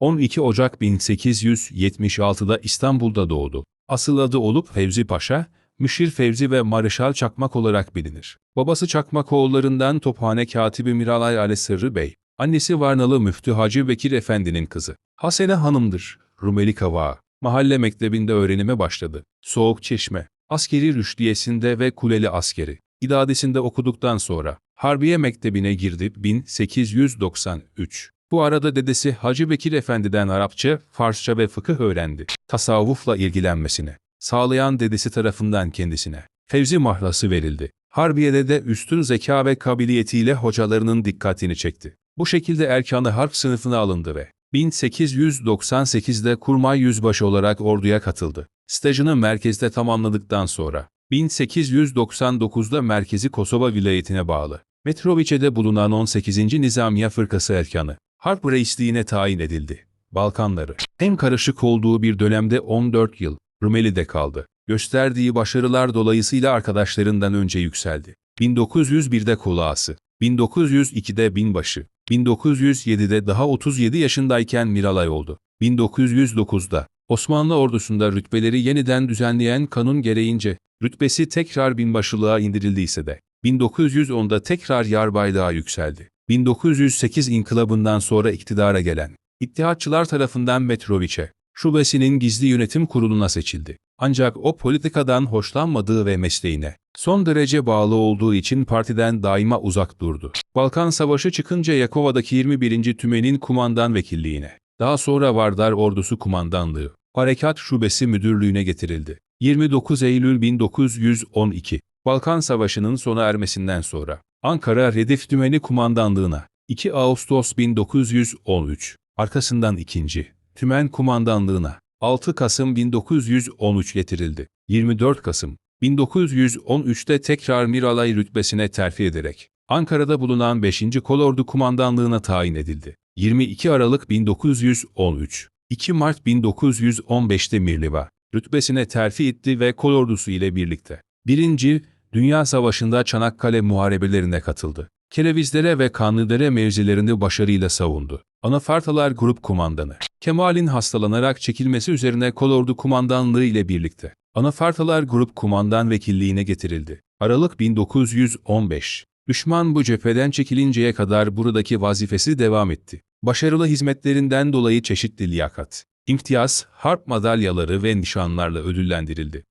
12 Ocak 1876'da İstanbul'da doğdu. Asıl adı olup Fevzi Paşa, Müşir Fevzi ve Mareşal Çakmak olarak bilinir. Babası Çakmakoğullarından Tophane Katibi Miralay Ali Sırrı Bey, annesi Varnalı Müftü Hacı Bekir Efendi'nin kızı. Hasene Hanım'dır, Rumeli Kavağı. Mahalle mektebinde öğrenime başladı. Soğuk Çeşme, askeri rüştiyesinde ve Kuleli askeri. İdadesinde okuduktan sonra Harbiye Mektebi'ne girdi 1893. Bu arada dedesi Hacı Bekir Efendi'den Arapça, Farsça ve fıkıh öğrendi. Tasavvufla ilgilenmesine sağlayan dedesi tarafından kendisine Fevzi mahlası verildi. Harbiye'de de üstün zeka ve kabiliyetiyle hocalarının dikkatini çekti. Bu şekilde Erkanı Harp sınıfına alındı ve 1898'de kurmay yüzbaşı olarak orduya katıldı. Stajını merkezde tamamladıktan sonra 1899'da merkezi Kosova vilayetine bağlı Metroviçe'de bulunan 18. Nizamiye Fırkası Erkanı Harp reisliğine tayin edildi. Balkanları en karışık olduğu bir dönemde 14 yıl Rumeli'de kaldı. Gösterdiği başarılar dolayısıyla arkadaşlarından önce yükseldi. 1901'de kulağısı, 1902'de binbaşı, 1907'de daha 37 yaşındayken Miralay oldu. 1909'da Osmanlı ordusunda rütbeleri yeniden düzenleyen kanun gereğince rütbesi tekrar binbaşılığa indirildi de 1910'da tekrar yarbaylığa yükseldi. 1908 inkılabından sonra iktidara gelen İttihatçılar tarafından Metroviçe, şubesinin gizli yönetim kuruluna seçildi. Ancak o politikadan hoşlanmadığı ve mesleğine son derece bağlı olduğu için partiden daima uzak durdu. Balkan Savaşı çıkınca Yakova'daki 21. Tümen'in kumandan vekilliğine, daha sonra Vardar Ordusu Kumandanlığı, Harekat Şubesi Müdürlüğüne getirildi. 29 Eylül 1912, Balkan Savaşı'nın sona ermesinden sonra Ankara Redif Tümeni Kumandanlığına 2 Ağustos 1913, arkasından 2. Tümen Kumandanlığına 6 Kasım 1913 getirildi. 24 Kasım 1913'te tekrar Miralay rütbesine terfi ederek Ankara'da bulunan 5. Kolordu Kumandanlığına tayin edildi. 22 Aralık 1913, 2 Mart 1915'te Mirliva rütbesine terfi etti ve kolordusu ile birlikte 1. Dünya Savaşı'nda Çanakkale muharebelerine katıldı. Kerevizlere ve Kanlıdere mevzilerini başarıyla savundu. Anafartalar Grup Kumandanı Kemal'in hastalanarak çekilmesi üzerine kolordu kumandanlığı ile birlikte Anafartalar Grup Kumandan Vekilliğine getirildi. Aralık 1915 Düşman bu cepheden çekilinceye kadar buradaki vazifesi devam etti. Başarılı hizmetlerinden dolayı çeşitli liyakat, imtiyaz, harp madalyaları ve nişanlarla ödüllendirildi.